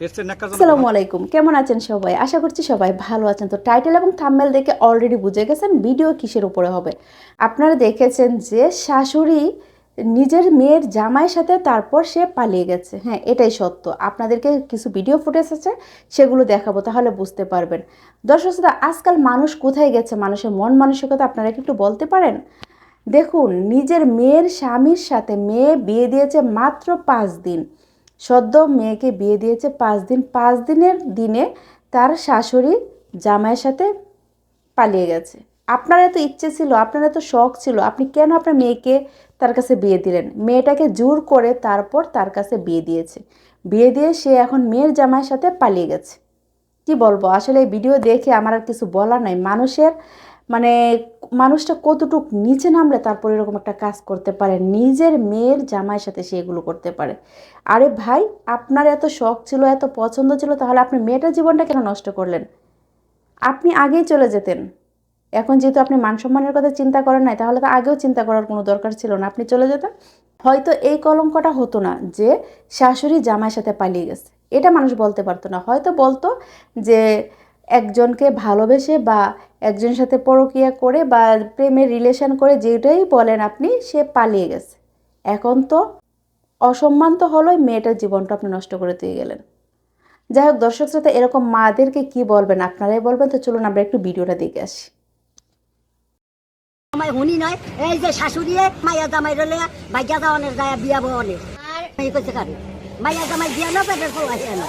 আসসালামু কেমন আছেন সবাই? আশা করছি সবাই ভালো আছেন। তো টাইটেল এবং থাম্বনেল দেখে অলরেডি বুঝে গেছেন ভিডিও কিসের উপরে হবে। আপনারা দেখেছেন যে শাশুড়ি নিজের মেয়ের জামাইয়ের সাথে তারপর সে পালিয়ে গেছে। হ্যাঁ এটাই সত্য। আপনাদেরকে কিছু ভিডিও ফুটেজ আছে, সেগুলো দেখাবো, তাহলে বুঝতে পারবেন। দর্শক আজকাল মানুষ কোথায় গেছে? মানুষের মন মানসিকতা আপনারা একটু বলতে পারেন? দেখুন, নিজের মেয়ের স্বামীর সাথে মেয়ে বিয়ে দিয়েছে মাত্র পাঁচ দিন। সদ্য মেয়েকে বিয়ে দিয়েছে পাঁচ দিন। পাঁচ দিনের দিনে তার শাশুড়ি জামাইয়ের সাথে পালিয়ে গেছে। আপনার এত ইচ্ছে ছিল, আপনার এত শখ ছিল, আপনি কেন আপনার মেয়েকে তার কাছে বিয়ে দিলেন? মেয়েটাকে জোর করে তারপর তার কাছে বিয়ে দিয়েছে। বিয়ে দিয়ে সে এখন মেয়ের জামাইয়ের সাথে পালিয়ে গেছে। কি বলব? আসলে এই ভিডিও দেখে আমার আর কিছু বলার নাই। মানুষের মানে মানুষটা কতটুক নিচে নামলে তারপর এরকম একটা কাজ করতে পারে, নিজের মেয়ের জামাইয়ের সাথে সে এগুলো করতে পারে। আরে ভাই, আপনার এত শখ ছিল, এত পছন্দ ছিল, তাহলে আপনি মেয়েটার জীবনটা কেন নষ্ট করলেন? আপনি আগেই চলে যেতেন। এখন যেহেতু আপনি মান সম্মানের কথা চিন্তা করেন নাই, তাহলে তো আগেও চিন্তা করার কোনো দরকার ছিল না, আপনি চলে যেতেন। হয়তো এই কলঙ্কটা হতো না যে শাশুড়ি জামাইয়ের সাথে পালিয়ে গেছে। এটা মানুষ বলতে পারতো না। হয়তো বলতো যে একজনকে ভালোবেসে বা একজনের সাথে পরকিয়া করে বা প্রেমের রিলেশন করে যেটাই বলেন আপনি সে পালিয়ে গেছে। এখন তো অসম্মান তো হলোই মেয়েটার জীবনটা আপনি নষ্ট করে দিয়ে গেলেন। যাই হোক দর্শক শ্রোতা এরকম মাদেরকে কি বলবেন? আপনারাই বলবেন। তো চলুন আমরা একটু ভিডিওটা দেখে আসি। জামাই হুনি নয় এই যে শাশুড়িয়ে মাইয়া জামাই রলে ভাইয়া যাওয়ানের গায়ে বিয়া বনের আর এই কইছে কারে? মাইয়া জামাই বিয়া না পেটের ফোলা হিয়া না।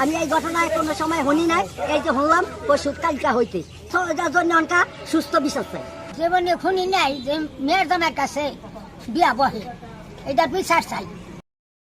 আমি এই ঘটনায় কোনো সময় শুনি নাই, এই যে শুনলাম ওই কালকা হইতে। তো জন্য অনকা সুস্থ বিশ্বাস চাই। জীবনে শুনি নাই, যে মেয়ের জনের কাছে বিয়া বহে, এটা বিচার চাই।